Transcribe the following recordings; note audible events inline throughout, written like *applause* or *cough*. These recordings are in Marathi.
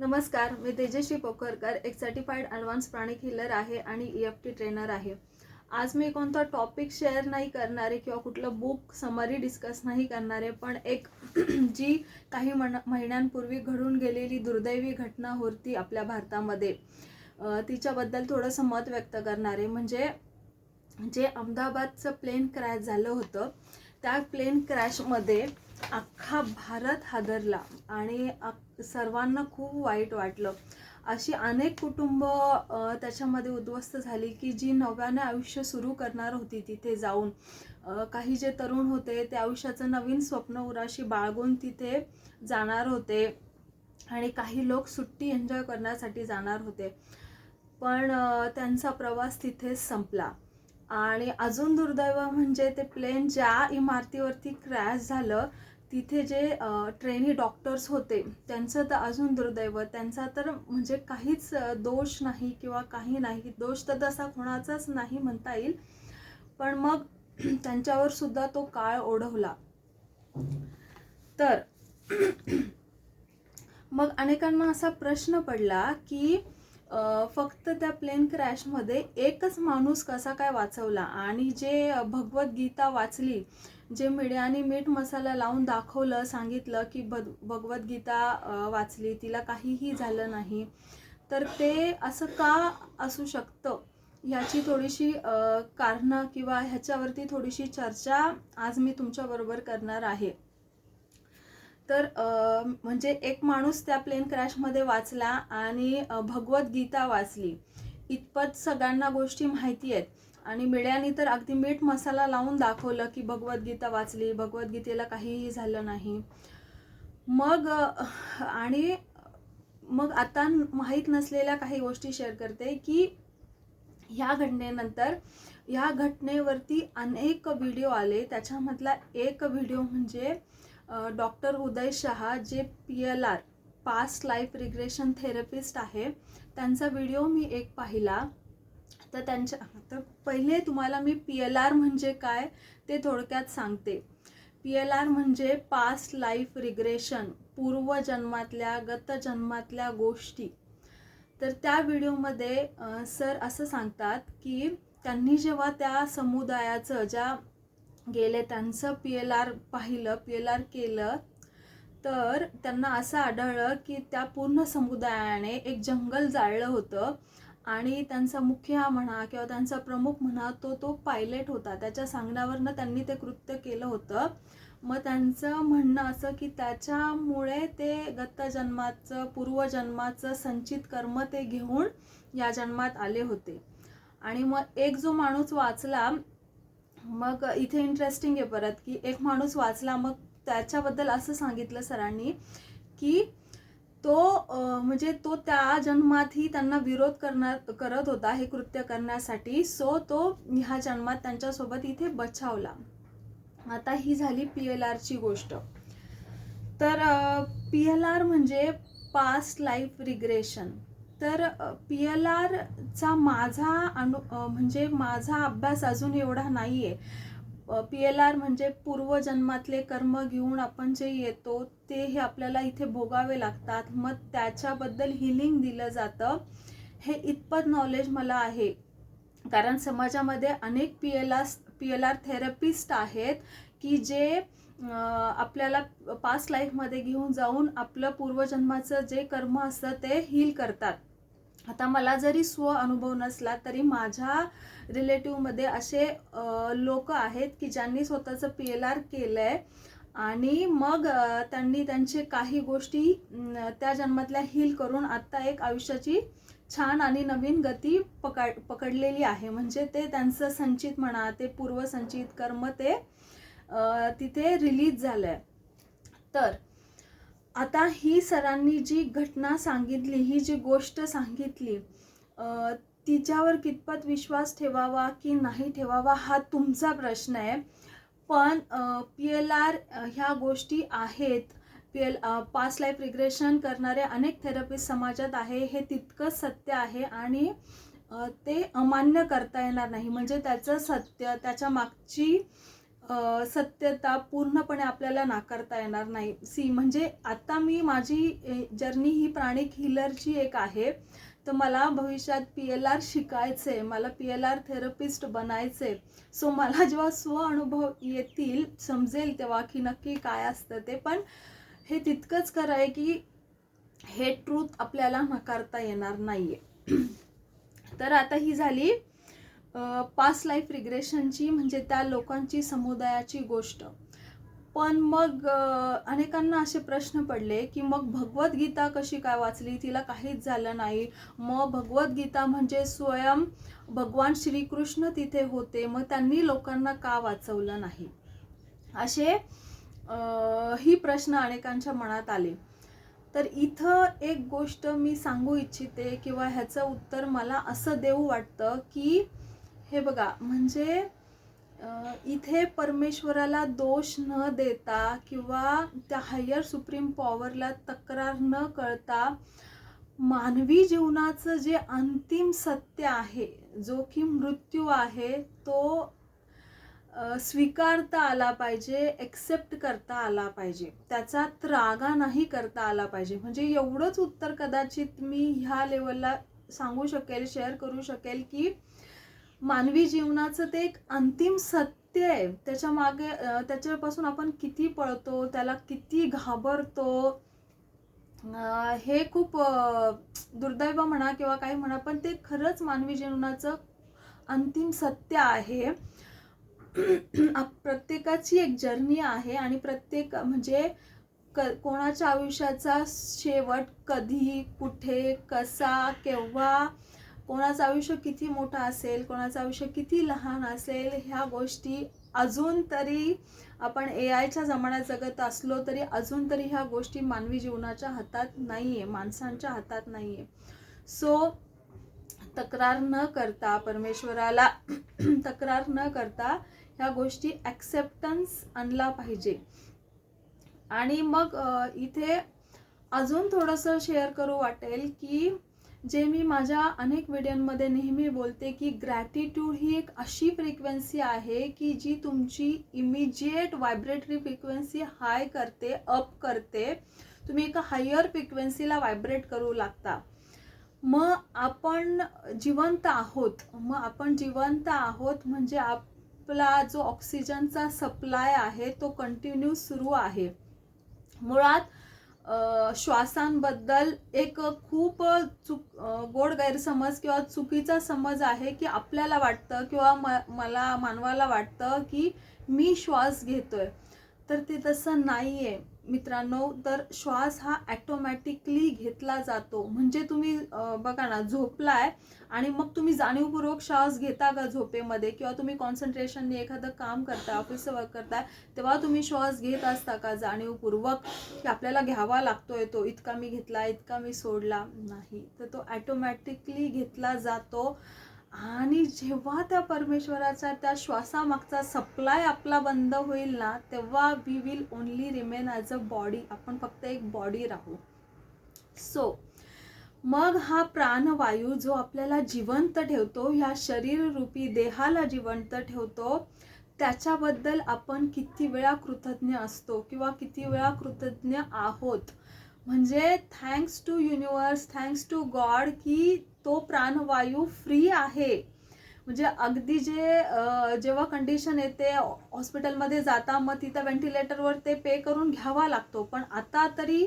नमस्कार मी तेजश्री पोखरकर एक सर्टिफाईड ॲडव्हान्स प्राणिक हिलर आहे आणि ई एफ टी ट्रेनर आहे. आज मी कोणता टॉपिक शेअर नाही करणार आहे किंवा कुठलं बुक समरी डिस्कस नाही करणार आहे पण एक *clears throat* जी काही मन महिन्यांपूर्वी घडून गेलेली दुर्दैवी घटना होती आपल्या भारतामध्ये. तिच्याबद्दल थोडंसं मत व्यक्त करणार. आहे म्हणजे जे अहमदाबादचं प्लेन क्रॅश झालं होतं त्या प्लेन क्रॅशमध्ये अख्खा भारत हादरला आणि सर्वांना खूप वाईट वाटलं. अशी अनेक कुटुंब त्याच्यामध्ये उद्ध्वस्त झाली की जी नव्याने आयुष्य सुरू करणार होती तिथे जाऊन. काही जे तरुण होते ते आयुष्याचं नवीन स्वप्न उराशी बाळगून तिथे जाणार होते आणि काही लोक सुट्टी एन्जॉय करण्यासाठी जाणार होते. पण त्यांचा प्रवास तिथेच संपला. आणि अजून दुर्दैव म्हणजे ते प्लेन ज्या इमारतीवरती क्रॅश झालं तिथे जे ट्रेनी डॉक्टर्स होते त्यांचं तर अजून दुर्दैव. त्यांचा तर म्हणजे काहीच दोष नाही किंवा काही नाही. दोष तर तसा कोणाचाच नाही म्हणता येईल. पण मग *clears throat* त्यांच्यावर सुद्धा तो काळ ओढवला. तर *clears throat* मग अनेकांना असा प्रश्न पडला की फक्त त्या प्लेन क्रॅशमध्ये एकच माणूस कसा काय वाचवला? आणि जे भगवद्गीता वाचली जे मीडियाने मीठ मसाला लावून दाखवलं सांगितलं की भग भगवद्गीता वाचली तिला काहीही झालं नाही तर ते असं का असू शकतं? ह्याची थोडीशी कारणं किंवा ह्याच्यावरती थोडीशी चर्चा आज मी तुमच्याबरोबर करणार आहे. तर म्हणजे एक माणूस त्या प्लेन क्रॅशमध्ये वाचला आणि भगवद्गीता वाचली. इतपत सगळ्यांना गोष्टी माहिती आहेत. आणि मिळ्याने तर अगदी मीठ मसाला लावून दाखवलं की भगवद्गीता वाचली भगवद्गीतेला काहीही झालं नाही. मग आणि मग आता माहीत नसलेल्या काही गोष्टी शेअर करते की ह्या घटनेनंतर ह्या घटनेवरती अनेक व्हिडिओ आले. त्याच्यामधला एक व्हिडिओ म्हणजे डॉक्टर उदय शहा जे P L R past life regression therapist आहे त्यांचा व्हिडिओ मी एक पाहिला. तर त्यांच्या तर पहिले तुम्हाला मी पी एल आर म्हणजे काय ते थोडक्यात सांगते. पी एल आर म्हणजे पास्ट लाईफ रिग्रेशन पूर्वजन्मातल्या गतजन्मातल्या गोष्टी. तर त्या व्हिडिओमध्ये सर असं सांगतात की त्यांनी जेव्हा त्या समुदायाचं ज्या गेले त्यांचं पी एल आर पाहिलं पी एल आर केलं तर त्यांना असं आढळलं की त्या पूर्ण समुदायाने एक जंगल जाळलं होतं आणि त्यांचा मुखिया म्हणा किंवा त्यांचा प्रमुख म्हणा तो तो पायलट होता. त्याच्या सांगण्यावरनं त्यांनी ते कृत्य केलं होतं. मग त्यांचं म्हणणं असं की त्याच्यामुळे ते गतजन्माचं पूर्वजन्माचं संचित कर्म ते घेऊन या जन्मात आले होते. आणि मग एक जो माणूस वाचला मग इथे इंटरेस्टिंग आहे परत की एक माणूस वाचला मग त्याच्याबद्दल असं सांगितलं सरांनी की तो म्हणजे तो त्या जन्मातही त्यांना विरोध करणार करत होता हे कृत्य करण्यासाठी. सो तो ह्या जन्मात त्यांच्यासोबत इथे बचावला. आता ही झाली पी एल आरची गोष्ट. तर पी एल आर म्हणजे पास्ट लाईफ रिग्रेशन तर पी एल आरचा माझा अनु म्हणजे माझा अभ्यास अजून एवढा नाही आहे पी एल आर म्हणजे पूर्वजन्मातले कर्म घेऊन आपण जे येतो ते हे आपल्याला इथे भोगावे लागतात. मग त्याच्याबद्दल हिलिंग दिलं जातं हे इतपत नॉलेज मला आहे. कारण समाजामध्ये अनेक P L R P L R therapist आहेत की जे आपल्याला पास्ट लाईफमध्ये घेऊन जाऊन आपलं पूर्वजन्माचं जे कर्म असतं ते हील करतात. आता मला जरी स्व अनुभव नसला तरी माझ्या रिलेटिव्हमध्ये असे लोक आहेत की ज्यांनी स्वतःचं पी एल आर केलं आहे आणि मग त्यांनी त्यांचे काही गोष्टी त्या जन्मातल्या हील करून आत्ता एक आयुष्याची छान आणि नवीन गती पकड पकडलेली आहे. म्हणजे ते त्यांचं संचित म्हणा ते पूर्वसंचित कर्म ते तिथे रिलीज झालं आहे तर आता ही सरांनी जी घटना सांगितली ही जी गोष्ट सांगितली तिच्यावर कितपत विश्वास ठेवावा की नाही ठेवावा हा तुमचा प्रश्न आहे. पण पी एल आर ह्या गोष्टी आहेत. P L past life regression करणारे अनेक थेरपिस्ट समाजात आहे. हे तितकंच सत्य आहे आणि ते अमान्य करता येणार नाही. म्हणजे त्याचं सत्य त्याच्या मागची सत्यता पूर्णपणे आपल्याला नाकारता येणार नाही. सी म्हणजे आता मी माझी जर्नी ही प्राणिक हिलरची एक आहे. तर मला भविष्यात पी एल आर शिकायचं आहे मला पी एल आर थेरपिस्ट बनायचं आहे सो मला जेव्हा स्व अनुभव येतील समजेल तेव्हा की नक्की काय असतं ते. पण हे तितकंच खरं आहे की हे ट्रूथ आपल्याला नाकारता येणार नाही आहे तर आता ही झाली. पास्ट लाईफ रिग्रेशनची म्हणजे त्या लोकांची समुदायाची गोष्ट. पण मग अनेकांना असे प्रश्न पडले की मग भगवद्गीता कशी काय वाचली? तिला काहीच झालं नाही. मग भगवद्गीता म्हणजे स्वयं भगवान श्रीकृष्ण तिथे होते. मग त्यांनी लोकांना का वाचवलं नाही? असे ही प्रश्न अनेकांच्या मनात आले. तर इथं एक गोष्ट मी सांगू इच्छिते किंवा ह्याचं उत्तर मला असं देऊ वाटतं की हे बघा म्हणजे इथे परमेश्वराला दोष न देता किंवा त्या हायर सुप्रीम पॉवरला तक्रार न कळता मानवी जीवनाचं जे अंतिम सत्य आहे जो की मृत्यू आहे तो स्वीकारता आला पाहिजे एक्सेप्ट करता आला पाहिजे. त्याचा त्रागा नाही करता आला पाहिजे. म्हणजे एवढंच उत्तर कदाचित मी ह्या लेवलला सांगू शकेल शेअर करू शकेल की मानवी जीवनाचं ते एक अंतिम सत्य आहे. त्याच्यामागे त्याच्यापासून आपण किती पळतो त्याला किती घाबरतो हे खूप दुर्दैव म्हणा किंवा काही म्हणा पण ते खरंच मानवी जीवनाचं अंतिम सत्य आहे. प्रत्येकाची एक जर्नी आहे आणि प्रत्येक म्हणजे क कोणाच्या आयुष्याचा शेवट कधी कुठे कसा केव्हा कोणाचं आयुष्य किती मोठं असेल कोणाचं आयुष्य किती लहान असेल ह्या गोष्टी अजून तरी आपण ए आयच्या जमान्यात जगत असलो तरी अजून तरी ह्या गोष्टी मानवी जीवनाच्या हातात नाही आहे माणसांच्या हातात नाही आहे सो तक्रार न करता परमेश्वराला *clears throat* तक्रार न करता ह्या गोष्टी ॲक्सेप्टन्स आणला पाहिजे. आणि मग इथे अजून थोडंसं शेअर करू वाटेल की जे मी माझ्या अनेक व्हिडिओमध्ये नेहमी बोलते की ग्रॅटिट्यूड ही एक अशी फ्रिक्वेन्सी आहे की जी तुमची इमिजिएट व्हायब्रेटरी फ्रिक्वेन्सी हाय करते अप करते. तुम्ही एका हायर फ्रिक्वेन्सीला व्हायब्रेट करू लागता. मग आपण जिवंत आहोत. मग आपण जिवंत आहोत म्हणजे आपला जो ऑक्सिजनचा सप्लाय आहे तो कंटिन्यू सुरू आहे. मुळात श्वासांबद्दल एक खूप चुक गोड गैरसमज किंवा चुकीचा समज आहे की आपल्याला वाटतं किंवा म मला मानवाला वाटतं की मी श्वास घेतोय. तर ते तसं नाही आहे मित्रांनो तर श्वास हा ॲटोमॅटिकली घेतला जातो. म्हणजे तुम्ही बघा ना झोपलाय आणि मग तुम्ही जाणीवपूर्वक श्वास घेता का झोपेमध्ये? किंवा तुम्ही कॉन्सन्ट्रेशनने एखादं काम करता ऑफिसचं वर्क करताय तेव्हा तुम्ही श्वास घेत असता का जाणीवपूर्वक? की आपल्याला घ्यावा लागतोय तो इतका मी घेतला इतका मी सोडला? नाही. तर तो ॲटोमॅटिकली घेतला जातो. आणि जेव्हा त्या परमेश्वराचा त्या श्वासामागचा सप्लाय आपला बंद होईल ना तेव्हा we will only remain as a body आपण फक्त एक बॉडी राहू. सो मग हा प्राणवायू जो आपल्याला जिवंत ठेवतो ह्या शरीररूपी देहाला जिवंत ठेवतो त्याच्याबद्दल आपण किती वेळा कृतज्ञ असतो किंवा किती वेळा कृतज्ञ आहोत? म्हणजे thanks to universe thanks to God की तो प्राणवायू फ्री आहे. म्हणजे अगदी जे जेव्हा कंडिशन येते हॉस्पिटलमध्ये जाता मग तिथं व्हेंटिलेटरवर ते पे करून घ्यावा लागतो. पण आता तरी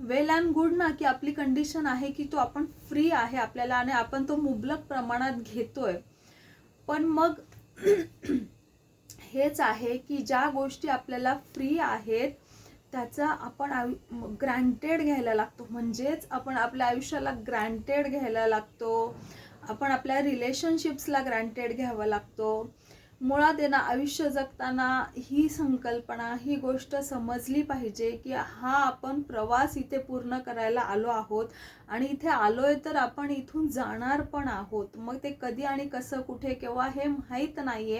वेल अँड गुड ना की आपली कंडिशन आहे की तो आपण फ्री आहे आपल्याला आणि आपण तो मुबलक प्रमाणात घेतोय. पण मग *clears throat* हेच आहे की ज्या गोष्टी आपल्याला फ्री आहेत त्याचा आपण आयु ग्रँटेड घ्यायला लागतो. म्हणजेच आपण आपल्या आयुष्याला ग्रँटेड घ्यायला लागतो. आपण आपल्या रिलेशनशिप्सला ग्रँटेड घ्यावा लागतो. मुळात आहे ना आयुष्य जगताना ही संकल्पना ही गोष्ट समजली पाहिजे की हा आपण प्रवास इथे पूर्ण करायला आलो आहोत आणि इथे आलोय तर आपण इथून जाणार पण आहोत. मग ते कधी आणि कसं कुठे केव्हा हे माहीत नाही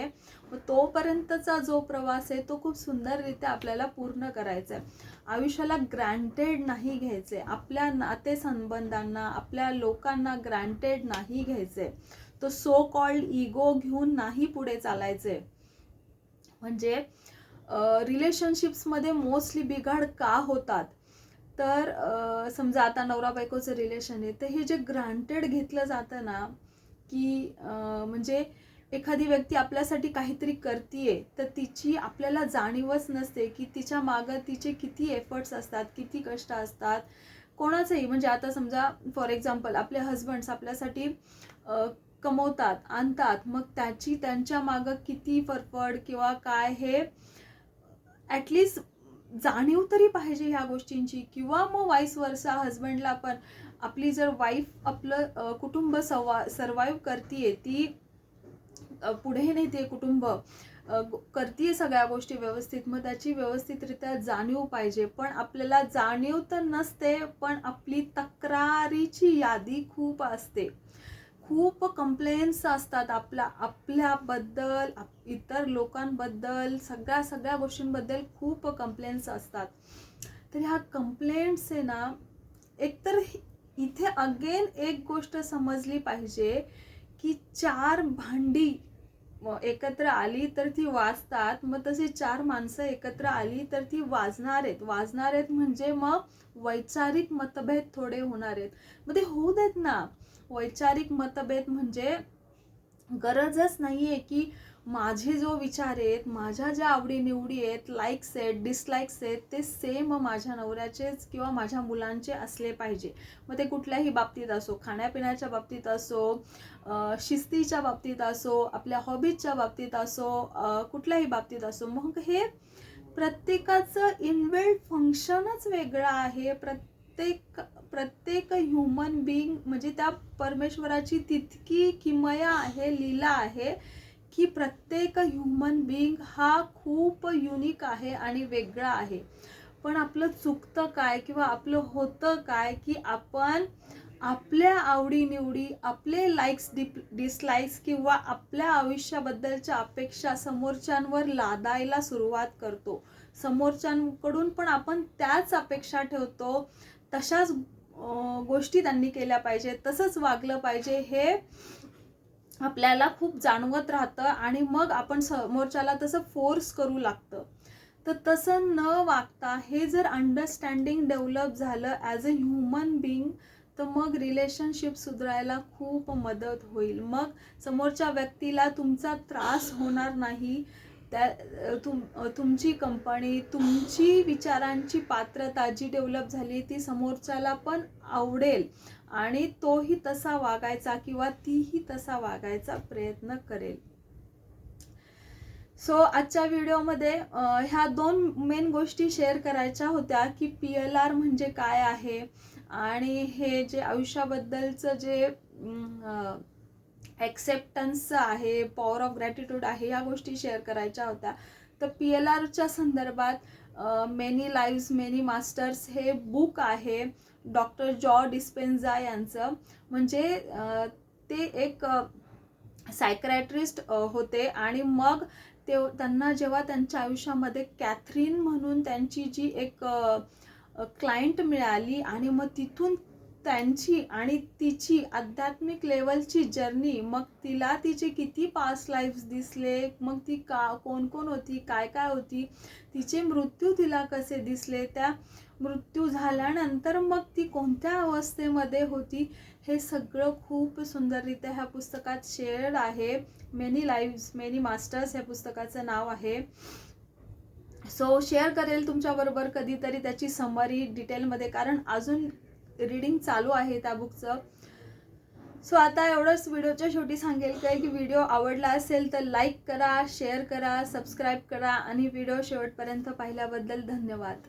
मग तोपर्यंतचा जो प्रवास आहे तो खूप सुंदररित्या आपल्याला पूर्ण करायचा आहे. आयुष्याला ग्रँटेड नाही घ्यायचे आपल्या नातेसंबंधांना आपल्या लोकांना ग्रँटेड नाही घ्यायचे तो सो कॉल्ड इगो घेऊन नाही पुढे चालायचे. म्हणजे रिलेशनशिप्समध्ये मोस्टली बिघाड का होतात? तर समजा आता नवरा बायकोचं रिलेशन आहे तर हे जे ग्रांटेड घेतलं जातं ना की म्हणजे एखादी व्यक्ती आपल्यासाठी काहीतरी करतीये तर तिची आपल्याला जाणीवच नसते की तिच्या मागं तिचे किती एफर्ट्स असतात किती कष्ट असतात कोणाचंही. म्हणजे आता समजा फॉर एक्झाम्पल आपले हजबंड्स आपल्यासाठी कमवतात आणतात. मग त्याची त्यांच्या मागं किती फरफड किंवा काय हे ॲटलिस्ट जाणीव तरी पाहिजे ह्या गोष्टींची. किंवा मग वाईस वर्षा हजबंडला पण आपली जर वाईफ आपलं कुटुंब सवा सर्वाईव्ह करतीये ती पुढे नेते कुटुंब करते करतीये सगळ्या गोष्टी व्यवस्थित मग त्याची व्यवस्थितरित्या जाणीव पाहिजे. पण आपल्याला जाणीव तर नसते पण आपली तक्रारीची यादी खूप असते. खूप कंप्लेन्स असतात आपल्या आपल्याबद्दल आप- इतर लोकांबद्दल सगळ्या सगळ्या गोष्टींबद्दल खूप कंप्लेन्स असतात. तर ह्या कंप्लेंट्स आहे ना एकतर इथे अगेन एक गोष्ट समजली पाहिजे की चार भांडी एकत्र आली तर ती वाजतात मग तशी चार माणसं एकत्र आली तर ती वाजणार आहेत. वाजणार आहेत म्हणजे मग वैचारिक मतभेद थोडे होणार आहेत. मग ते होऊ देत ना. वैचारिक मतभेद म्हणजे गरजच नाही आहे की माझे जो विचार आहेत माझ्या ज्या आवडीनिवडी आहेत लाईक्स आहेत डिसलाईक्स आहेत ते सेम माझ्या नवऱ्याचेच किंवा माझ्या मुलांचे असले पाहिजे. मग ते कुठल्याही बाबतीत असो खाण्यापिण्याच्या बाबतीत असो शिस्तीच्या बाबतीत असो आपल्या हॉबीजच्या बाबतीत असो कुठल्याही बाबतीत असो मग हे प्रत्येकाचं इनबिल्ड फंक्शनच वेगळं आहे. प्रत्येक प्रत्येक ह्युमन बिईंग म्हणजे त्या परमेश्वराची तितकी किमया आहे लीला आहे की प्रत्येक ह्युमन बिईंग हा खूप युनिक आहे आणि वेगळा आहे. पण आपलं चुकतं काय किंवा आपलं होतं काय की आपण आपल्या आवडीनिवडी आपले लाईक्स डिप डिसलाईक्स किंवा आपल्या आयुष्याबद्दलच्या अपेक्षा समोरच्यांवर लादायला सुरुवात करतो. समोरच्यांकडून पण आपण त्याच अपेक्षा ठेवतो तशाच गोष्टी त्यांनी केल्या पाहिजे तसंच वागलं पाहिजे हे आपल्याला खूप जाणवत राहतं आणि मग आपण समोरच्याला तसं फोर्स करू लागतं. तर तसं न वागता हे जर अंडरस्टँडिंग डेव्हलप झालं ॲज अ ह्युमन बिईंग तर मग रिलेशनशिप सुधारायला खूप मदत होईल. मग समोरच्या व्यक्तीला तुमचा त्रास होणार नाही. त्या तुम तुमची कंपनी तुमची विचारांची पात्रता जी डेव्हलप झाली ती समोरच्याला पण आवडेल आणि तोही तसा वागायचा किंवा तीही तसा वागायचा प्रयत्न करेल. सो आजच्या व्हिडिओमध्ये ह्या दोन मेन गोष्टी शेअर करायच्या होत्या की पी एल आर म्हणजे काय आहे आणि हे जे आयुष्याबद्दलचं जे ॲक्सेप्टन्स आहे पॉवर ऑफ ग्रॅटिट्यूड आहे या गोष्टी शेअर करायच्या होत्या. तर पी एल आरच्या संदर्भात मेनी लाईव्स मेनी मास्टर्स हे बुक आहे डॉक्टर जॉ डिस्पेन्झा यांचं. म्हणजे ते एक सायक्रॅट्रिस्ट होते आणि मग ते त्यांना जेव्हा त्यांच्या आयुष्यामध्ये कॅथरीन म्हणून त्यांची जी एक क्लायंट मिळाली आणि मग तिथून त्यांची आणि तिची आध्यात्मिक लेवलची जर्नी मग तिला तिचे किती पास लाईफ्स दिसले मग ती का कोण कोण होती काय काय होती तिचे मृत्यू तिला कसे दिसले त्या मृत्यू झाल्यानंतर मग ती कोणत्या अवस्थेमध्ये होती हे सगळं खूप सुंदररित्या ह्या पुस्तकात शेअर्ड आहे. मेनी लाईव्स मेनी मास्टर्स ह्या पुस्तकाचं नाव आहे. सो शेअर करेल तुमच्याबरोबर कधीतरी त्याची समरी डिटेलमध्ये कारण अजून रीडिंग चालू आहे त्या बुकचं सो आता एवढंच व्हिडिओच्या शेवटी सांगेल काय की व्हिडिओ आवडला असेल तर लाईक करा शेअर करा सबस्क्राईब करा आणि व्हिडिओ शेवटपर्यंत पाहिल्याबद्दल धन्यवाद.